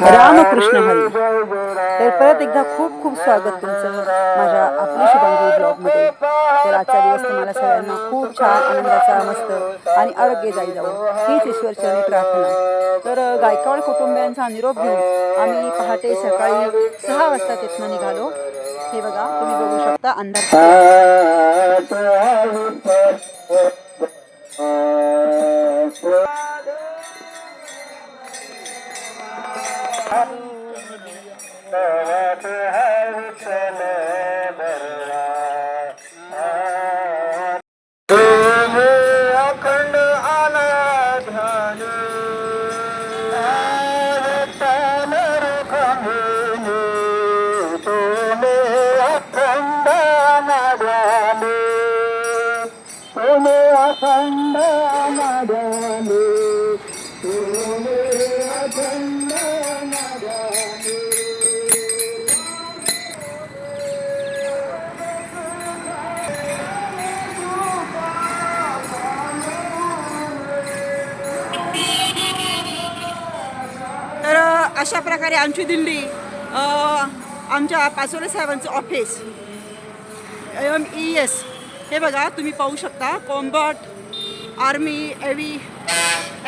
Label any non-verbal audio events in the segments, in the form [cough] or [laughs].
रामकृष्ण हरी. तर परत एकदा खूप खूप स्वागत तुमचं माझ्या आपली शुभांगी ब्लॉगमध्ये. तर आजचा दिवस तुम्हाला सगळ्यांना खूप छान आनंदाचा मस्त आणि आरोग्यदायी जाऊ हीच ईश्वरचरणी प्रार्थना. तर गायकवाड कुटुंबियांचा निरोप घेऊन आम्ही पहाटे सकाळी सहा वाजता तिथनं निघालो. हे बघा तुम्ही बघू शकता अंधार. अशा प्रकारे आमची दिंडी आमच्या पाचोले साहेबांचं ऑफिस एम ई एस हे बघा तुम्ही पाहू शकता कॉम्बट आर्मी एव्ही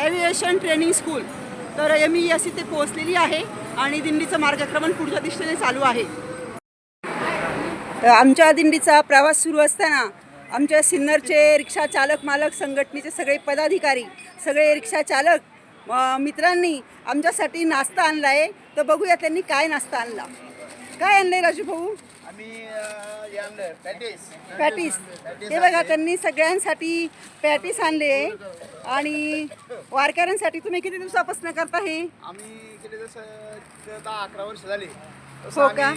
एव्हिएशन ट्रेनिंग स्कूल तर एम ई एस इथे पोहोचलेली आहे आणि दिंडीचं मार्गक्रमण पुढच्या दिशेने चालू आहे. तर आमच्या दिंडीचा प्रवास सुरू असताना आमच्या सिन्नरचे रिक्षा चालक मालक संघटनेचे सगळे पदाधिकारी सगळे रिक्षा चालक मित्रांनी आमच्यासाठी नाश्ता आणला आहे. तर बघूया त्यांनी काय नाश्ता आणला. काय आणलंय राजू भाऊ? पॅटीस. पॅटीस. हे बघा त्यांनी सगळ्यांसाठी पॅटीस आणले आणि वारकऱ्यांसाठी तुम्ही किती दिवसापासून करता हे? अकरा वर्ष झाली. हो का?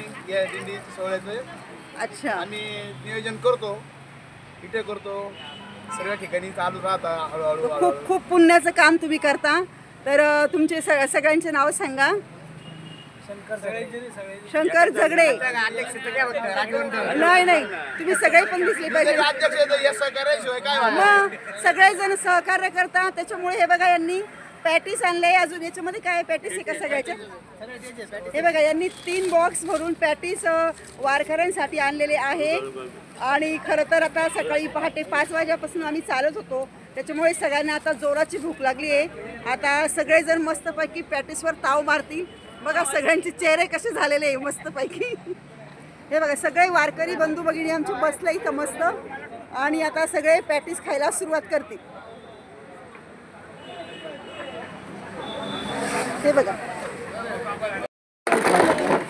अच्छा. आम्ही नियोजन करतो इथे करतो. सर्व ठिकाणी चालू राहता हळूहळू खूप खूप पुण्याचं काम तुम्ही करता. तर तुमचे स- सगळ्यांचे नाव सांगा. शंकर झगडे. नाही नाही. तुम्ही सगळे पण दिसले पाहिजे. हे? मग सगळेजण सहकार्य करतात त्याच्यामुळे हे बघा यांनी पॅटीस आणले अजून. याच्यामध्ये काय पॅटीस आहे का सगळ्याच्या हे बघा यांनी तीन बॉक्स भरून पॅटीस वारकऱ्यांसाठी आणलेले आहे. आणि खरं तर आता सकाळी पहाटे पाच वाजेपासून आम्ही चालत होतो. त्याच्यामुळे सगळ्यांना आता जोराची भूक लागली आहे. आता सगळेजण मस्तपैकी पॅटीसवर ताव मारतील. बघा सगळ्यांचे चेहरे कसे झालेले आहे मस्तपैकी. हे बघा सगळे वारकरी बंधू भगिनी आमचे बसले इथं मस्त. आणि आता सगळे पॅटीस खायला सुरुवात करतील. हे बघा.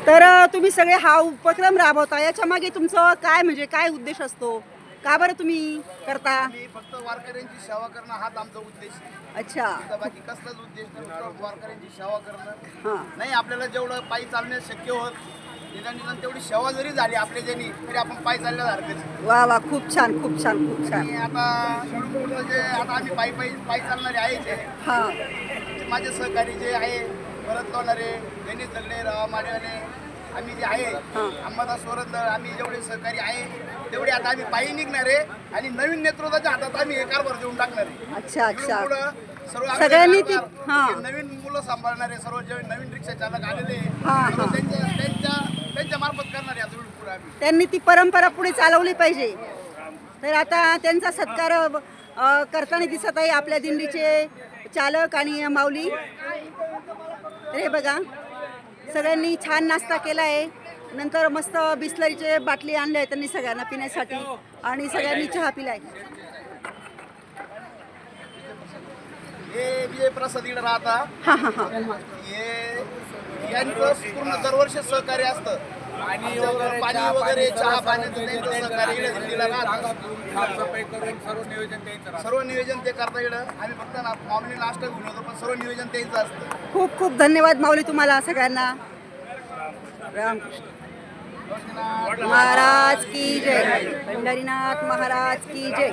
तर तुम्ही सगळे हा उपक्रम राबवता. याच्या मागे तुमचं काय म्हणजे काय उद्देश असतो? का बरं तुम्ही करता? आम्ही फक्त वारकऱ्यांची सेवा करणं हाच आमचा उद्देश आहे. अच्छा. तर बाकी कसलाच उद्देश नाही. फक्त वारकऱ्यांची सेवा करणं. हां. नाही आपल्याला जेवढं पायी चालणे शक्य होत निदान निदान तेवढी सेवा जरी झाली आपल्या ज्यांनी तरी आपण पायी चालल्या हरकत वा वा खूप छान खूप छान खूप छान. आणि आता पुढं जे आता आम्ही पायी पायी पायी चालणारे आहे. जे हां. माझे सहकारी जे आहे भरत लोणारे गणेश जगडे राव माडेवाले आम्ही जे आहे अंबादास सोरंदर आम्ही जेवढे सहकारी आहे तेवढे आता आम्ही पायी निघणार आहे आणि नवीन नेतृत्वाच्या हातात आम्ही हे कारभार देऊन टाकणार आहे. अच्छा अच्छा. सर्व सगळ्यांनी ती- हां. नवीन मुलं सांभाळणारे सर्व जे नवीन रिक्षा चालक आलेले. त्यांच्या त्यांच्या त्यांच्या मार्फत करणार आहे त्यांनी ती परंपरा पुढे चालवली पाहिजे. तर आता त्यांचा सत्कार करताना दिसत आहे आपल्या दिंडीचे चालक आणि माऊली. तर हे बघा. सगळ्यांनी छान नाश्ता केला आहे. नंतर मस्त बिस्लरीचे बाटली आणले आहे त्यांनी सगळ्यांना पिण्यासाठी. आणि सगळ्यांनी चहा पिलाय. हे विजय प्रसाद इकडे राहता. हां हां हां. हे यांचं पूर्ण दरवर्षी सहकार्य असतं. आणि पाणी वगैरे चहा पाण्याचं त्यांचं सहकार्य इकडे दिल्लीला राहतं साफसफाई करून सर्व नियोजन त्यांचं राहतं. सर्व नियोजन ते करता इकडं. आम्ही फक्त ना माऊली नाश्ता घेऊन होतो पण सर्व नियोजन त्यांचं असतं. खूप खूप धन्यवाद माऊली तुम्हाला सगळ्यांना. रामकृष्ण. महाराज की जय. पंढरीनाथ महाराज की जय.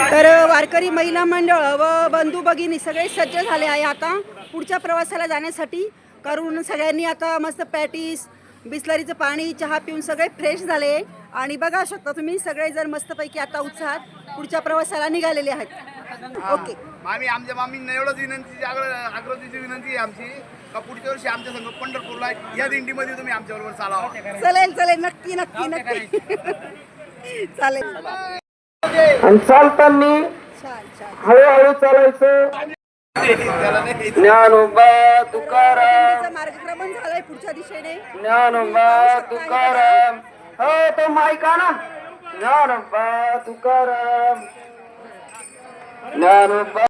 तर वारकरी महिला मंडळ व बंधू भगिनी सगळे सज्ज झाले आहे आता पुढच्या प्रवासाला जाण्यासाठी. करून सगळ्यांनी आता मस्त पॅटीस बिस्लरीचं पाणी चहा पिऊन सगळे फ्रेश झाले. आणि बघा शकता तुम्ही सगळे जर मस्तपैकी आता उत्साहात पुढच्या प्रवासाला निघालेले आहेत. ओके आम्ही आमच्या मामींना एवढंच विनंती आग्रहीची विनंती आहे आमची. का पुढच्या वर्षी आमच्या संघ पंढरपूरला या दिंडीमध्ये तुम्ही आमच्या बरोबर चालावा. चालेल चालेल. नक्की नक्की नक्की. [laughs] चालेल. आणि चालताना हळूहळू चालायचं. ज्ञानोबा तुकाराम. मार्गक्रमण झालंय पुढच्या दिशेने. ज्ञानोबा तुकाराम. हो तो मायका ना. ज्ञानोबा तुकाराम. ज्ञानोबा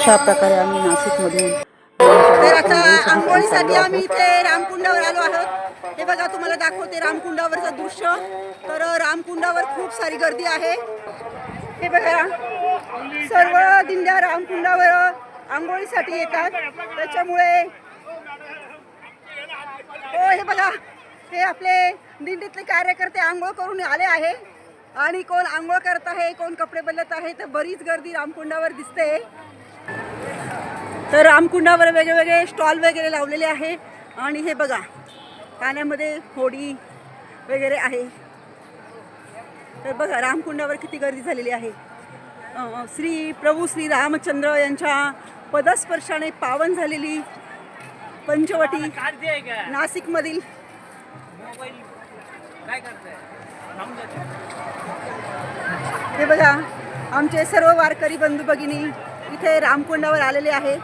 अशा प्रकारे आम्ही नाशिकमधून तर आता आंघोळीसाठी आम्ही इथे रामकुंडावर आलो आहोत. हे बघा तुम्हाला दाखवते रामकुंडावरचं दृश्य. तर रामकुंडावर खूप सारी गर्दी आहे. हे बघा सर्व दिंड्या रामकुंडावर आंघोळीसाठी येतात. त्याच्यामुळे हो हे बघा हे आपले दिंडीतले कार्यकर्ते आंघोळ करून आले आहे. आणि कोण आंघोळ करत आहे कोण कपडे बदलत आहे तर बरीच गर्दी रामकुंडावर दिसते. तर रामकुंडावर वेगवेगळे स्टॉल वगैरे लावलेले आहे. आणि हे बघा पाण्यामध्ये होडी वगैरे आहे. तर बघा रामकुंडावर किती गर्दी झालेली आहे. श्री प्रभू श्री रामचंद्र यांच्या पदस्पर्शाने पावन झालेली पंचवटी नाशिकमधील. हे बघा आमचे सर्व वारकरी बंधू भगिनी इथे रामकुंडावर आलेले आहे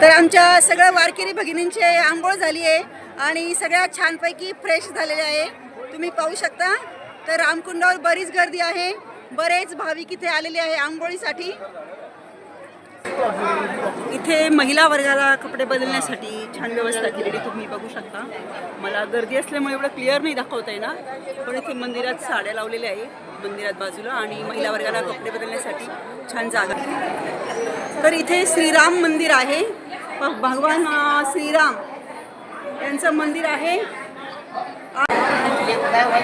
तर आमच्या सगळ्या वारकरी भगिनींची आंघोळ झाली आहे आणि सगळ्या छानपैकी फ्रेश झालेले आहे. तुम्ही पाहू शकता. तर रामकुंडावर बरीच गर्दी आहे. बरेच भाविक इथे आलेले आहे आंघोळीसाठी. इथे महिला वर्गाला कपडे बदलण्यासाठी छान व्यवस्था केलेली तुम्ही बघू शकता. मला गर्दी असल्यामुळे एवढं क्लिअर नाही दाखवता येणार पण इथे मंदिरात साड्या लावलेल्या आहे मंदिरात बाजूला आणि महिला वर्गाला कपडे बदलण्यासाठी छान जागा तर इथे श्रीराम मंदिर आहे. भगवान श्रीराम यांचं मंदिर आहे.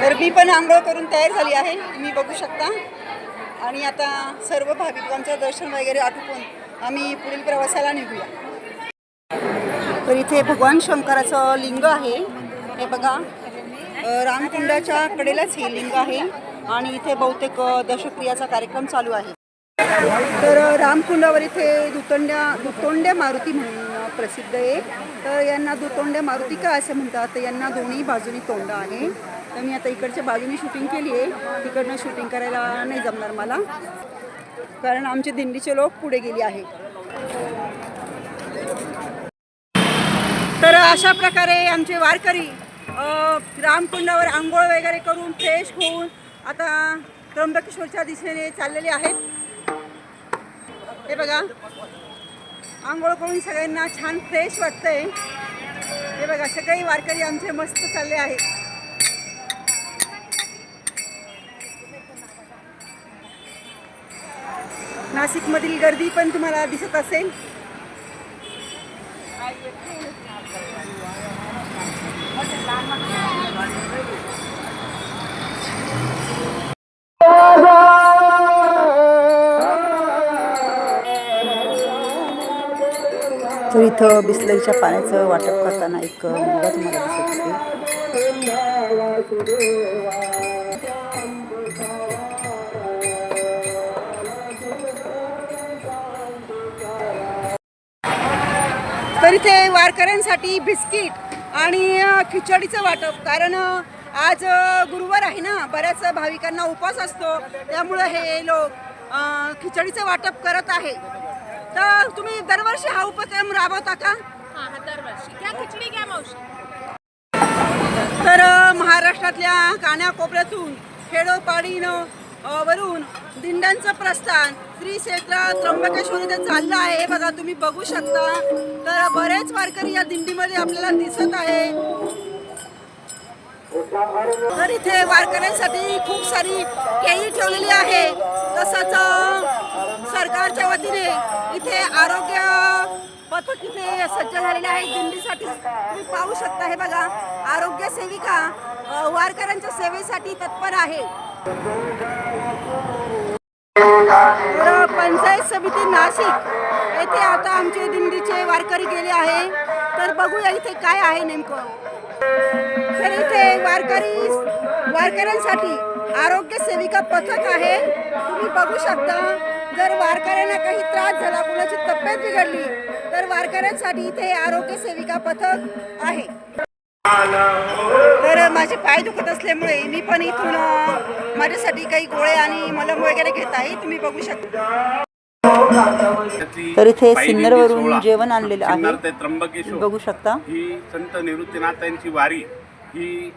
तर मी पण आंघोळ करून तयार झाली आहे. तुम्ही बघू शकता. आणि आता सर्व भाविकांचं दर्शन वगैरे आटोपून आम्ही पुढील प्रवासाला निघूया. तर इथे भगवान शंकराचं लिंग आहे. हे बघा रामकुंडाच्या कडेलाच हे लिंग आहे आणि इथे बहुतेक दशक्रियाचा कार्यक्रम चालू आहे. तर रामकुंडावर इथे दुतोंड्या दुतोंड्या मारुती म्हणून प्रसिद्ध आहे. तर यांना दुतोंड्या मारुती का असे म्हणतात? यांना दोन्ही बाजूनी तोंड आहे. तर मी आता इकडच्या बाजूने शूटिंग केली आहे. तिकडनं शूटिंग करायला नाही जमणार मला. कारण आमचे दिंडीचे लोक पुढे गेले आहे तर अशा प्रकारे आमचे वारकरी रामकुंडावर आंघोळ वगैरे करून फ्रेश होऊन आता त्र्यंबकेश्वरच्या दिशेने चाललेले आहेत. हे बघा. आंघोळ करून सगळ्यांना छान फ्रेश वाटतंय. हे बघा सगळे वारकरी आमचे मस्त चालले आहेत. नाशिकमधील गर्दी पण तुम्हाला दिसत असेल. तर इथं बिस्लरीच्या पाण्याचं वाटप करताना एक मुलगा तुम्हाला दिसत असेल तर इथे वारकऱ्यांसाठी बिस्किट आणि खिचडीचं वाटप. कारण आज गुरुवार आहे ना बऱ्याच भाविकांना उपवास असतो. त्यामुळं हे लोक खिचडीचं वाटप करत आहे तर तुम्ही दरवर्षी हा उपक्रम राबवता का? दरवर्षी. क्या मौसी तर महाराष्ट्रातल्या कानाकोपऱ्यातून खेडोपाडीनं वरून दिंड्यांचं प्रस्थान श्री क्षेत्र त्र्यंबकेश्वर इथे चाललं आहे. बघा तुम्ही बघू शकता. तर बरेच वारकरी या दिंडीमध्ये आपल्याला दिसत आहे. तर इथे वारकऱ्यांसाठी खूप सारी केळी ठेवलेली आहे. तसंच सरकारच्या वतीने इथे आरोग्य पथक इथे सज्ज झालेले आहे दिंडीसाठी. तुम्ही पाहू शकता हे बघा आरोग्य सेविका वारकऱ्यांच्या सेवेसाठी तत्पर आहे. पंचायत समिती नाशिक येथे आता आमचे दिंडीचे वारकरी गेले आहे. तर बघूया इथे काय आहे नेमकं. तर इथे वारकरी वारकऱ्यांसाठी आरोग्य सेविका पथक आहे. तुम्ही बघू शकता जर वारकऱ्यांना काही त्रास झाला कुणाची तब्येत बिघडली तर वारकऱ्यांसाठी इथे आरोग्य सेविका पथक आहे. तर माझे पाय दुखत असल्यामुळे मी पण इथून माझ्यासाठी काही गोळे आणि मलम वगैरे घेत आहे. तुम्ही बघू शकता. तर इथे सिन्नरवरून जेवण आणलेलं आहे. त्र्यंबकेश्वर. बघू शकता. ही संत निवृत्तीनाथांची वारी ही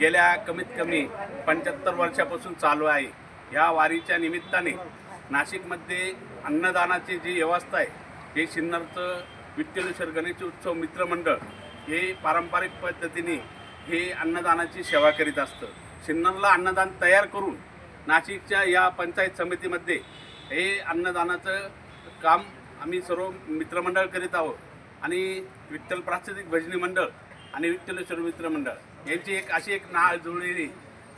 गेल्या कमीत कमी पंच्याहत्तर वर्षापासून चालू आहे. या वारीच्या निमित्ताने नाशिकमध्ये अन्नदानाची जी व्यवस्था आहे हे सिन्नरचं विठ्ठलेश्वर गणेश उत्सव मित्रमंडळ हे पारंपरिक पद्धतीने हे अन्नदानाची सेवा करीत असतं. सिन्नरला अन्नदान तयार करून नाशिकच्या या पंचायत समितीमध्ये हे अन्नदानाचं काम आम्ही सर्व मित्रमंडळ करीत आहोत. आणि विठ्ठल प्रास्थितिक भजनी मंडळ आणि विठ्ठलेश्वर मित्रमंडळ यांची एक अशी एक नाळ जुळलेली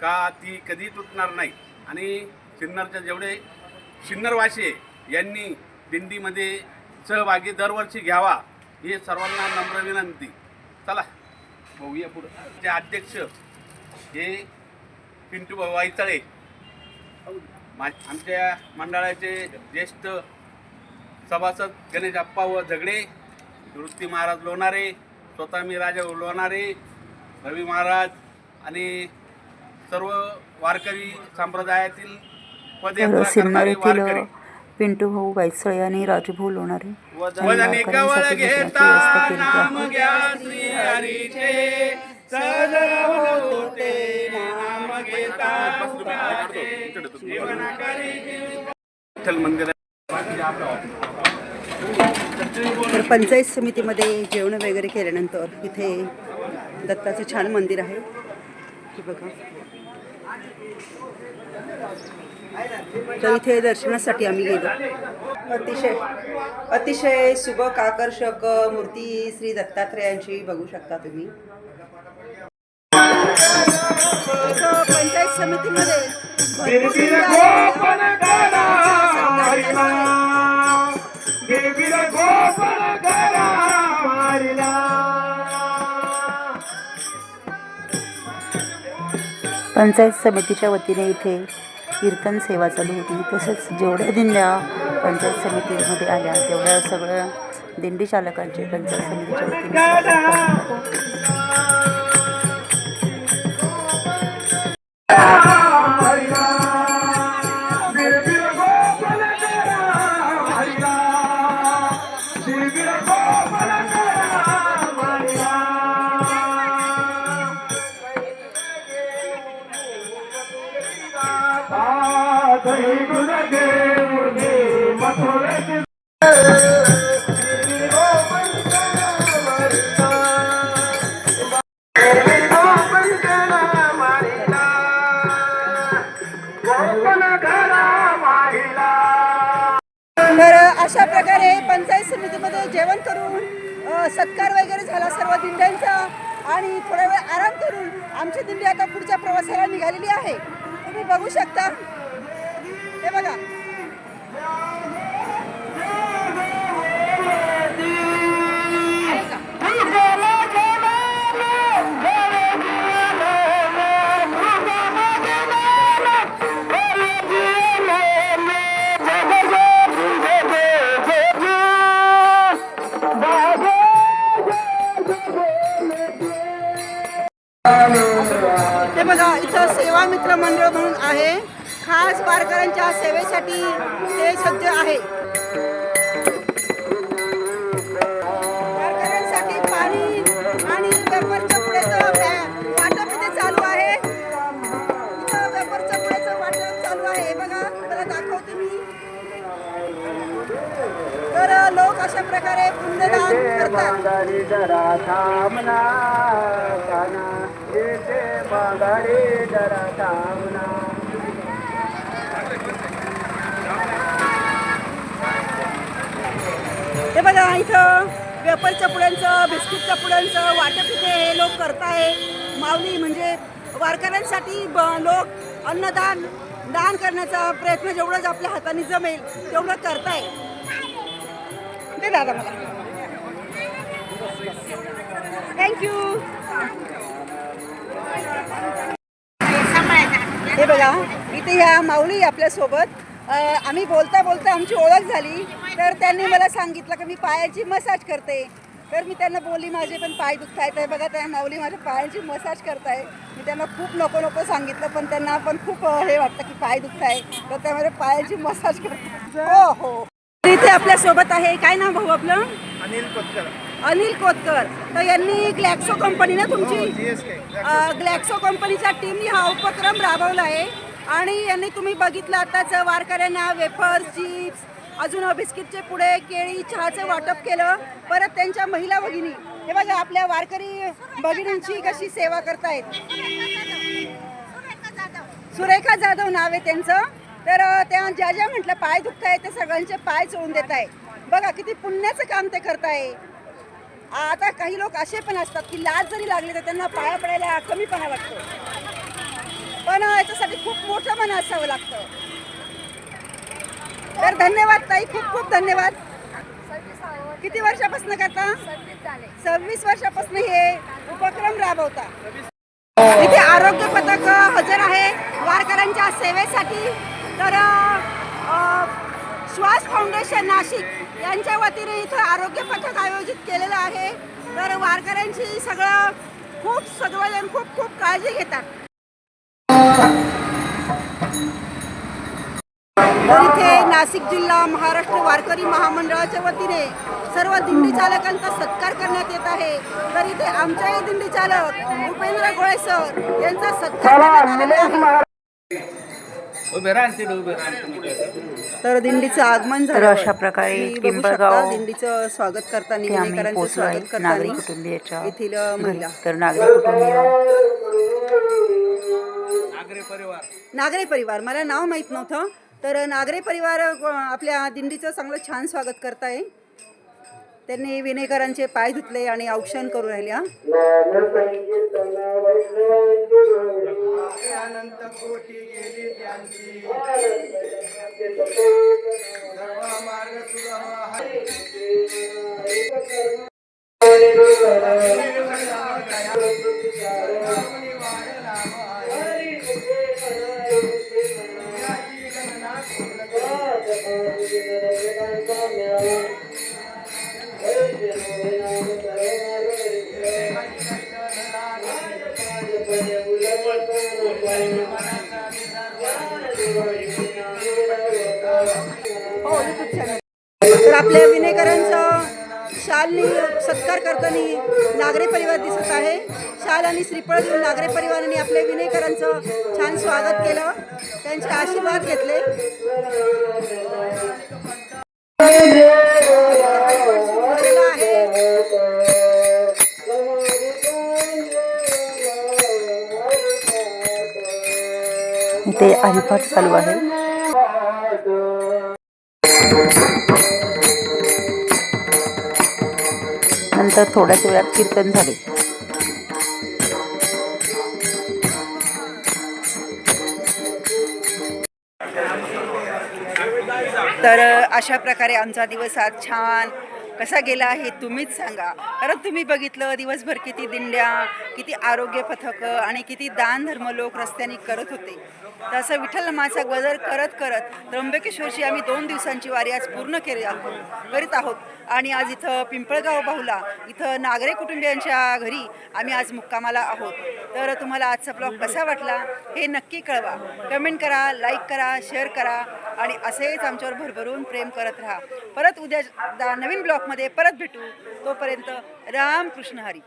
का ती कधी तुटणार नाही. आणि सिन्नरच्या जेवढे सिन्नरवासी यांनी दिंडीमध्ये सहभागी दरवर्षी घ्यावा हे सर्वांना नम्र विनंती. चला बघूया पुढं. ते अध्यक्ष हे पिंटू भाऊ वायतळे मा- आमच्या मंडळाचे ज्येष्ठ सभासद गणेश अप्पा व झगडे वृत्ती महाराज लोणारे स्वतः मी राजा लोणारे रवी महाराज आणि सर्व वारकरी संप्रदायातील तर पदयात्रा करणारे वारकरी. पिंटू भाऊ वायसळे आणि राजूभाऊ लोणारे यांनी वारकऱ्यांसाठी भोजनाची व्यवस्था आहे तर पंचायत समितीमध्ये जेवण वगैरे केल्यानंतर इथे दत्ताचं छान मंदिर आहे. हे बघा. तर इथे दर्शनासाठी आम्ही गेलो. अतिशय अतिशय सुबक आकर्षक मूर्ती श्री दत्तात्रेयांची बघू शकता तुम्ही. पंचायत समितीमध्ये पंचायत समितीच्या वतीने इथे कीर्तन सेवा चालू होती. तसंच जेवढ्या दिंड्या पंचायत समितीमध्ये आल्या तेवढ्या सगळ्या दिंडी चालकांचे पंचायत समितीच्या वतीने स्वागत करण्यात माघारी जरा थांबना काना येते माघारी जरा थांबना हे बघा इथं वेपरच्या पुड्यांचं बिस्किटच्या पुड्यांचं वाटप इथे हे लोक करताय. माऊली म्हणजे वारकऱ्यांसाठी ब लोक अन्नदान दान करण्याचा प्रयत्न जेवढाच आपल्या हाताने जमेल तेवढं करताय. ते दादा मला. थँक्यू हे बघा इथे ह्या माऊली आपल्यासोबत. आम्ही बोलता बोलता आमची ओळख झाली. तर त्यांनी मला सांगितलं की मी पायाची मसाज करते. तर मी त्यांना बोलली माझे पण पाय दुखत आहेत हे बघा त्या माऊली माझ्या पायांची मसाज करताय. मी त्यांना खूप नको नको सांगितलं पण त्यांना पण खूप हे वाटतं की पाय दुखत आहे तर त्या माझ्या पायाची मसाज करतात. हो हो. इथे आपल्यासोबत आहे. काय नाव भाऊ आपलं? अनिल पत्कर अनिल कोतकर. तर यांनी ग्लॅक्सो कंपनी ना तुमची ग्लॅक्सो कंपनीच्या टीमनी हा उपक्रम राबवला आहे. आणि यांनी तुम्ही बघितलं आताच वारकऱ्यांना वेफर्स चिप्स अजून बिस्किटचे पुढे केळी चहाचं वाटप केलं. परत त्यांच्या महिला भगिनी. हे बघा आपल्या वारकरी भगिनींची कशी सेवा करतायत. सुरेखा जाधव नाव आहे त्यांचं. तर त्या ज्या ज्या म्हटलं पाय दुखत आहे ते सगळ्यांचे पाय चोळून देत आहे बघा किती पुण्याचं काम ते करताय आता काही लोक असे पण असतात की लाज जरी लागली तर त्यांना पाया पडायला कमीपणा वाटतो. पण याच्यासाठी खूप मोठं मन असावं लागतं. तर धन्यवाद ताई खूप खूप धन्यवाद. किती वर्षापासून करता? सव्वीस वर्षापासून हे उपक्रम राबवता. इथे आरोग्य पथक हजर आहे वारकऱ्यांच्या सेवेसाठी. तर श्वास फाउंडेशन नाशिक यांच्या वतीने इथं आरोग्य पथक आयोजित केलेलं आहे. तर वारकऱ्यांची सगळं खूप सगळेजण खूप खूप काळजी घेतात. तर इथे नाशिक जिल्हा महाराष्ट्र वारकरी महामंडळाच्या वतीने सर्व दिंडी चालकांचा सत्कार करण्यात येत आहे. तर इथे आमच्याही दिंडी चालक उपेंद्र गोळे सर यांचा सत्कार करण्यात आलेला आहे. तर दिंडीचं आगमन झालं तर अशा प्रकारे पिंपळगाव दिंडीचं स्वागत करताना विनेकरांचं आहे स्वागत नागरी कुटुंबियाच्या येथील महिला घरी. तर नागरी कुटुंबीय. नागरी परिवार. नागरे परिवार. मला नाव माहीत नव्हतं. तर नागरे परिवार आपल्या दिंडीचं चांगलं छान स्वागत करताय. त्यांनी विनेकरांचे पाय धुतले आणि औक्षण करू राहिल्या सत्कार नागरे परिवार दिसत आहे. शाल आणि श्रीफळ घेऊन नागरे परिवाराने आपल्या विनयकरांचं छान स्वागत केलं. त्यांचे आशीर्वाद घेतले. ते आहे. इथे चालू आहे. नंतर थोड्याच वेळात कीर्तन झाले. तर अशा प्रकारे आमचा दिवस आज छान कसा गेला हे तुम्हीच सांगा. कारण तुम्ही बघितलं दिवसभर किती दिंड्या किती आरोग्य पथकं आणि किती दान धर्म लोक रस्त्याने करत होते. तर असं विठ्ठल नामाचा गजर करत करत त्र्यंबकेश्वरची आम्ही दोन दिवसांची वारी आज पूर्ण केली आहोत करीत आहोत. आणि आज इथं पिंपळगाव बाहुला इथं नागरे कुटुंबियांच्या घरी आम्ही आज मुक्कामाला आहोत. तर तुम्हाला आजचा ब्लॉग कसा वाटला हे नक्की कळवा. कमेंट करा लाईक करा शेअर करा आणि असेच आमच्यावर भरभरून प्रेम करत राहा. परत उद्या दा- नवीन ब्लॉगमध्ये परत भेटू. तोपर्यंत राम कृष्ण हरी.